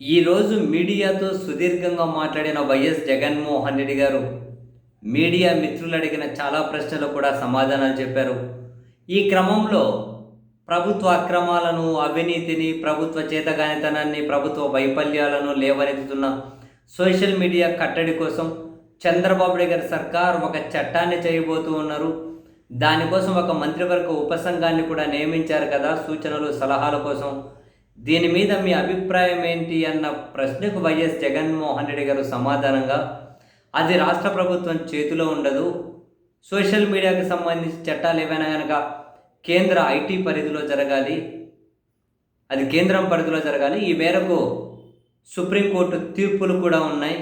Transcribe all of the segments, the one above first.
ఈరోజు మీడియాతో సుదీర్ఘంగా మాట్లాడిన వైఎస్ జగన్మోహన్ రెడ్డి గారు మీడియా మిత్రులు అడిగిన చాలా ప్రశ్నలు కూడా సమాధానాలు చెప్పారు. ఈ క్రమంలో ప్రభుత్వ అక్రమాలను అవినీతిని ప్రభుత్వ చేతగానితనాన్ని ప్రభుత్వ వైఫల్యాలను లేవనెత్తుతున్న సోషల్ మీడియా కట్టడి కోసం చంద్రబాబు నాయుడు గారి సర్కార్ ఒక చట్టాన్ని చేయబోతూ ఉన్నారు. దానికోసం ఒక మంత్రివర్గ ఉపసంఘాన్ని కూడా నియమించారు కదా సూచనలు సలహాల కోసం. దీని మీద మీ అభిప్రాయం ఏంటి అన్న ప్రశ్నకు వైఎస్ జగన్మోహన్ రెడ్డి గారు సమాధానంగా అది రాష్ట్ర ప్రభుత్వం చేతిలో ఉండదు సోషల్ మీడియాకి సంబంధించి చట్టాలు ఏవైనా కనుక కేంద్ర ఐటీ పరిధిలో జరగాలి అది కేంద్రం పరిధిలో జరగాలి ఈ మేరకు సుప్రీంకోర్టు తీర్పులు కూడా ఉన్నాయి.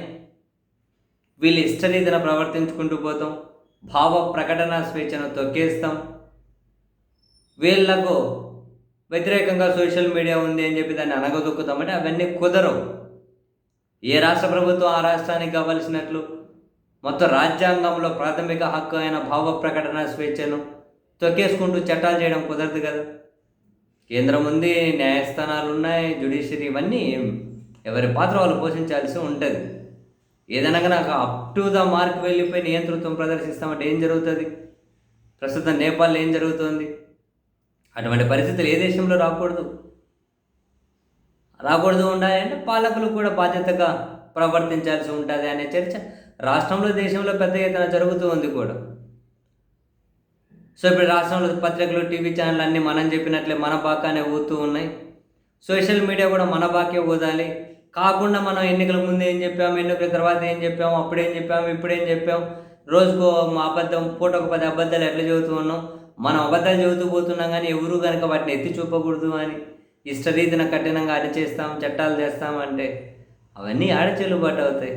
వీళ్ళు ఇష్టరీతిన ప్రవర్తించుకుంటూ పోతాం భావ ప్రకటన స్వేచ్ఛను తొక్కేస్తాం. వీళ్ళకు వ్యతిరేకంగా సోషల్ మీడియా ఉంది అని చెప్పి దాన్ని అనగదొక్కుతామంటే అవన్నీ కుదరవు. ఏ రాష్ట్ర ప్రభుత్వం ఆ రాష్ట్రానికి కావలసినట్లు మొత్తం రాజ్యాంగంలో ప్రాథమిక హక్కు అయిన భావ ప్రకటన స్వేచ్ఛను తొక్కేసుకుంటూ చట్టాలు చేయడం కుదరదు కదా. కేంద్రం ఉంది న్యాయస్థానాలు ఉన్నాయి జ్యుడిషియరీ ఇవన్నీ ఎవరి పాత్ర వాళ్ళు పోషించాల్సి ఉంటుంది. ఏదైనా నాకు అప్ టు ద మార్క్ వెళ్ళిపోయి నియంతృత్వం ప్రదర్శిస్తామంటే ఏం జరుగుతుంది? ప్రస్తుతం నేపాల్లో ఏం జరుగుతుంది? అటువంటి పరిస్థితులు ఏ దేశంలో రాకూడదు? రాకూడదు ఉండాలంటే పాలకులు కూడా బాధ్యతగా ప్రవర్తించాల్సి ఉంటుంది అనే చర్చ రాష్ట్రంలో దేశంలో పెద్ద ఎత్తున జరుగుతూ ఉంది కూడా. సో ఇప్పుడు రాష్ట్రంలో పత్రికలు టీవీ ఛానల్ అన్నీ మనం చెప్పినట్లే మన బాకానే ఊతూ ఉన్నాయి. సోషల్ మీడియా కూడా మన బాకే ఊదాలి. కాకుండా మనం ఎన్నికల ముందు ఏం చెప్పాము ఎన్నికల తర్వాత ఏం చెప్పాము అప్పుడేం చెప్పాము ఇప్పుడేం చెప్పాము రోజుకో మా అబద్ధం పూటకు పది అబద్ధాలు ఎట్లా చదువుతూ ఉన్నాం. మనం అబద్ధాలు చెబుతూ పోతున్నాం కానీ ఎవరు కనుక వాటిని ఎత్తి చూపకూడదు అని ఇష్టరీతిన కఠినంగా అరిచేస్తాం చట్టాలు చేస్తాం అంటే అవన్నీ ఆడ చెల్లుబాటు అవుతాయి.